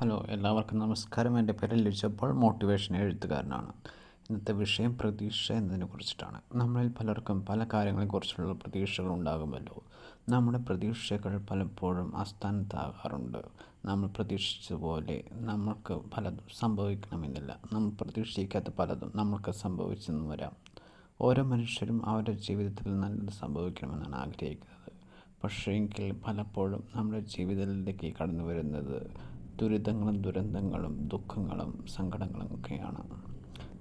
Hello എല്ലാവർക്കും നമസ്കാരം. എന്റെ പേര് ലിജപ്പോൾ മോട്ടിവേഷൻ എഴുത്തുകാരനാണ്. ഇന്നത്തെ വിഷയം പ്രതീക്ഷ എന്നതിനെ കുറിച്ചിട്ടാണ്. നമ്മളിൽ പലർക്കും പല കാര്യങ്ങളെക്കുറിച്ചുള്ള പ്രതീക്ഷകൾ ഉണ്ടാകുമല്ലോ. നമ്മുടെ പ്രതീക്ഷകൾ പലപ്പോഴും അസ്ഥാനത്താകാറുണ്ട്. നമ്മൾ പ്രതീക്ഷിച്ചതുപോലെ നമ്മൾക്ക് പലതും സംഭവിക്കണമെന്നില്ല. നമ്മൾ പ്രതീക്ഷിക്കാത്ത പലതും നമ്മൾക്ക് സംഭവിച്ചെന്ന് വരാം. ഓരോ മനുഷ്യരും അവരുടെ ജീവിതത്തിൽ നല്ലത് സംഭവിക്കണമെന്നാണ് ആഗ്രഹിക്കുന്നത്. പക്ഷേ എങ്കിൽ പലപ്പോഴും നമ്മുടെ ജീവിതത്തിലേക്ക് കടന്നു വരുന്നത് ദുരിതങ്ങളും ദുരന്തങ്ങളും ദുഃഖങ്ങളും സങ്കടങ്ങളും ഒക്കെയാണ്.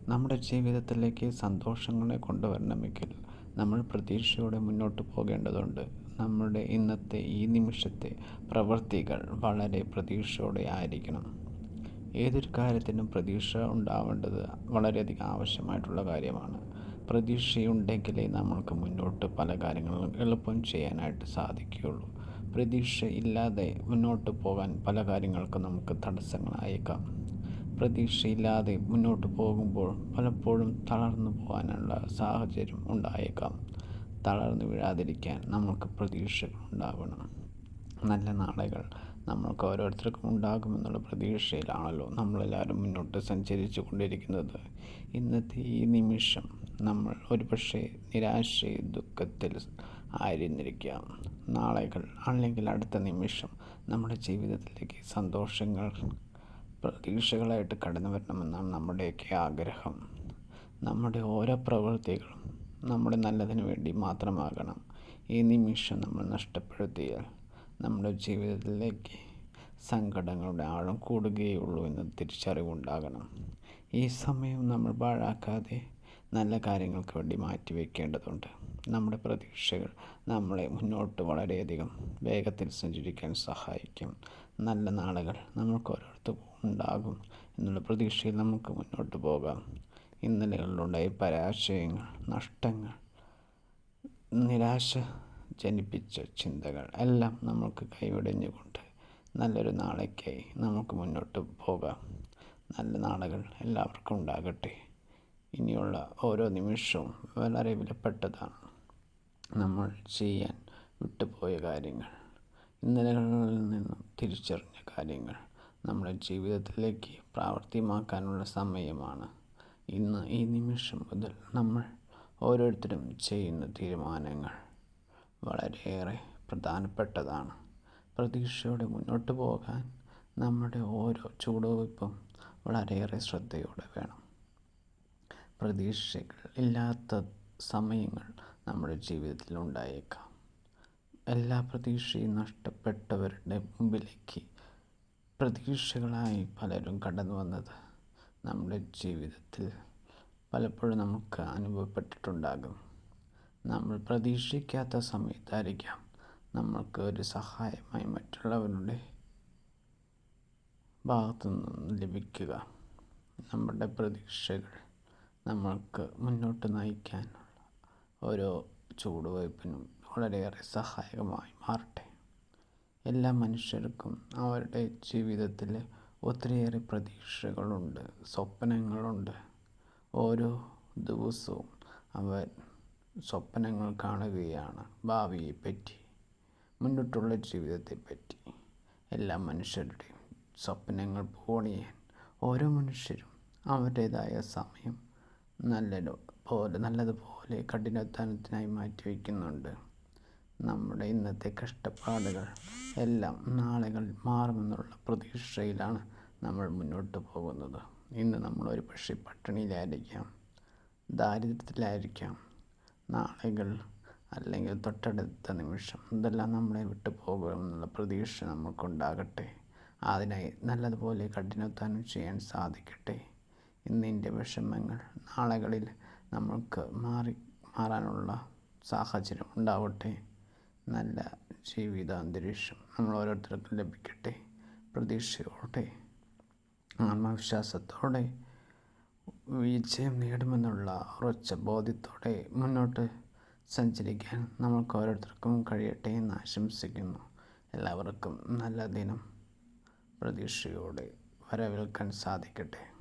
നമ്മുടെ ജീവിതത്തിലേക്ക് സന്തോഷങ്ങളെ കൊണ്ടുവരണമെങ്കിൽ നമ്മൾ പ്രതീക്ഷയോടെ മുന്നോട്ട് പോകേണ്ടതുണ്ട്. നമ്മുടെ ഇന്നത്തെ ഈ നിമിഷത്തെ പ്രവൃത്തികൾ വളരെ പ്രതീക്ഷയോടെ ആയിരിക്കണം. ഏതൊരു കാര്യത്തിനും പ്രതീക്ഷ ഉണ്ടാവേണ്ടത് വളരെയധികം ആവശ്യമായിട്ടുള്ള കാര്യമാണ്. പ്രതീക്ഷയുണ്ടെങ്കിലേ നമ്മൾക്ക് മുന്നോട്ട് പല കാര്യങ്ങളും എളുപ്പം ചെയ്യാനായിട്ട് സാധിക്കുകയുള്ളൂ. പ്രതീക്ഷ ഇല്ലാതെ മുന്നോട്ട് പോകാൻ പല കാര്യങ്ങൾക്കും നമുക്ക് തടസ്സങ്ങളായേക്കാം. പ്രതീക്ഷയില്ലാതെ മുന്നോട്ട് പോകുമ്പോൾ പലപ്പോഴും തളർന്നു പോകാനുള്ള സാഹചര്യം ഉണ്ടായേക്കാം. തളർന്നു വീഴാതിരിക്കാൻ നമുക്ക് പ്രതീക്ഷകൾ ഉണ്ടാവണം. നല്ല നാളുകൾ നമ്മൾക്ക് ഓരോരുത്തർക്കും ഉണ്ടാകുമെന്നുള്ള പ്രതീക്ഷയിലാണല്ലോ നമ്മളെല്ലാവരും മുന്നോട്ട് സഞ്ചരിച്ചു കൊണ്ടിരിക്കുന്നത്. ഇന്നത്തെ ഈ നിമിഷം നമ്മൾ ഒരുപക്ഷെ നിരാശ ദുഃഖത്തിൽ ആയിരുന്നിരിക്കാം. നാളെകൾ അല്ലെങ്കിൽ അടുത്ത നിമിഷം നമ്മുടെ ജീവിതത്തിലേക്ക് സന്തോഷങ്ങൾ പ്രതീക്ഷകളായിട്ട് കടന്നു വരണമെന്നാണ് നമ്മുടെയൊക്കെ ആഗ്രഹം. നമ്മുടെ ഓരോ പ്രവൃത്തികളും നമ്മുടെ നല്ലതിന് വേണ്ടി മാത്രമാകണം. ഈ നിമിഷം നമ്മൾ നഷ്ടപ്പെടുത്തിയാൽ നമ്മുടെ ജീവിതത്തിലേക്ക് സങ്കടങ്ങളുടെ ആഴം കൂടുകയുള്ളൂ എന്ന തിരിച്ചറിവുണ്ടാകണം. ഈ സമയം നമ്മൾ പാഴാക്കാതെ നല്ല കാര്യങ്ങൾക്ക് വേണ്ടി മാറ്റിവെക്കേണ്ടതുണ്ട്. നമ്മുടെ പ്രതീക്ഷകൾ നമ്മളെ മുന്നോട്ട് വളരെയധികം വേഗത്തിൽ സഞ്ചരിക്കാൻ സഹായിക്കും. നല്ല നാളുകൾ നമുക്ക് ഓരോരുത്തർക്കും ഉണ്ടാകും എന്നുള്ള പ്രതീക്ഷയിൽ നമുക്ക് മുന്നോട്ട് പോകാം. ഇന്നലകളിലുണ്ടായ പരാജയങ്ങൾ നഷ്ടങ്ങൾ നിരാശ ജനിപ്പിച്ച ചിന്തകൾ എല്ലാം നമുക്ക് കൈവിടഞ്ഞുകൊണ്ട് നല്ലൊരു നാളേക്കായി നമുക്ക് മുന്നോട്ട് പോകാം. നല്ല നാളുകൾ എല്ലാവർക്കും ഉണ്ടാകട്ടെ. ഇനിയുള്ള ഓരോ നിമിഷവും വളരെ വിലപ്പെട്ടതാണ്. നമ്മൾ ചെയ്യാൻ വിട്ടുപോയ കാര്യങ്ങൾ ഇന്നലകളിൽ നിന്നും തിരിച്ചറിഞ്ഞ കാര്യങ്ങൾ നമ്മുടെ ജീവിതത്തിലേക്ക് പ്രാവർത്തികമാക്കാനുള്ള സമയമാണ്. ഇന്ന് ഈ നിമിഷം മുതൽ നമ്മൾ ഓരോരുത്തരും ചെയ്യുന്ന തീരുമാനങ്ങൾ വളരെയേറെ പ്രധാനപ്പെട്ടതാണ്. പ്രതീക്ഷയോടെ മുന്നോട്ട് പോകാൻ നമ്മുടെ ഓരോ ചുവടുവയ്പ്പും വളരെയേറെ ശ്രദ്ധയോടെ വേണം. പ്രതീക്ഷകൾ ഇല്ലാത്ത സമയങ്ങൾ നമ്മുടെ ജീവിതത്തിൽ ഉണ്ടായേക്കാം എല്ലാ പ്രതീക്ഷയും നഷ്ടപ്പെട്ടവരുടെ മുമ്പിലേക്ക് പ്രതീക്ഷകളായി പലരും കടന്നു വന്നത് നമ്മുടെ ജീവിതത്തിൽ പലപ്പോഴും നമുക്ക് അനുഭവപ്പെട്ടിട്ടുണ്ടാകും. നമ്മൾ പ്രതീക്ഷിക്കാത്ത സമയത്തായിരിക്കാം നമ്മൾക്ക് ഒരു സഹായമായി മറ്റുള്ളവരുടെ ഭാഗത്തു ലഭിക്കുക. നമ്മുടെ പ്രതീക്ഷകൾ നമ്മൾക്ക് മുന്നോട്ട് നയിക്കാനുള്ള ഓരോ ചുവടുവയ്പ്പിനും വളരെയേറെ സഹായകമായി മാറട്ടെ. എല്ലാ മനുഷ്യർക്കും അവരുടെ ജീവിതത്തിൽ ഒത്തിരിയേറെ പ്രതീക്ഷകളുണ്ട് സ്വപ്നങ്ങളുണ്ട്. ഓരോ ദിവസവും അവർ സ്വപ്നങ്ങൾ കാണുകയാണ് ഭാവിയെപ്പറ്റി മുന്നോട്ടുള്ള ജീവിതത്തെപ്പറ്റി. എല്ലാ മനുഷ്യരുടെയും സ്വപ്നങ്ങൾ പൂണിയാൻ ഓരോ മനുഷ്യരും അവരുടേതായ സമയം നല്ല പോലെ നല്ലതുപോലെ കഠിനാധ്വാനത്തിനായി മാറ്റിവെക്കുന്നുണ്ട് നമ്മുടെ ഇന്നത്തെ കഷ്ടപ്പാടുകൾ എല്ലാം നാളുകൾ മാറുമെന്നുള്ള പ്രതീക്ഷയിലാണ് നമ്മൾ മുന്നോട്ട് പോകുന്നത്. ഇന്ന് നമ്മൾ ഒരു പക്ഷേ പട്ടിണിയിലായിരിക്കാം ദാരിദ്ര്യത്തിലായിരിക്കാം. നാളുകൾ അല്ലെങ്കിൽ തൊട്ടടുത്ത നിമിഷം ഇതെല്ലാം നമ്മളെ വിട്ടു പോകുമെന്നുള്ള പ്രതീക്ഷ നമുക്കുണ്ടാകട്ടെ അതിനായി നല്ലതുപോലെ കഠിനാധ്വാനം ചെയ്യാൻ സാധിക്കട്ടെ. ഇന്നിന്റെ വിഷമങ്ങൾ നാളുകളിൽ നമ്മൾക്ക് മാറി മാറാനുള്ള സാഹചര്യം ഉണ്ടാവട്ടെ. നല്ല ജീവിതാന്തരീക്ഷം നമ്മൾ ഓരോരുത്തർക്കും ലഭിക്കട്ടെ. പ്രതീക്ഷയോടെ ആത്മവിശ്വാസത്തോടെ വിജയം നേടുമെന്നുള്ള ഉറച്ച ബോധ്യത്തോടെ മുന്നോട്ട് സഞ്ചരിക്കാൻ നമുക്ക് ഓരോരുത്തർക്കും കഴിയട്ടെ എന്ന് ആശംസിക്കുന്നു. എല്ലാവർക്കും നല്ല ദിനം. പ്രതീക്ഷയോടെ വരവേൽക്കാൻ സാധിക്കട്ടെ.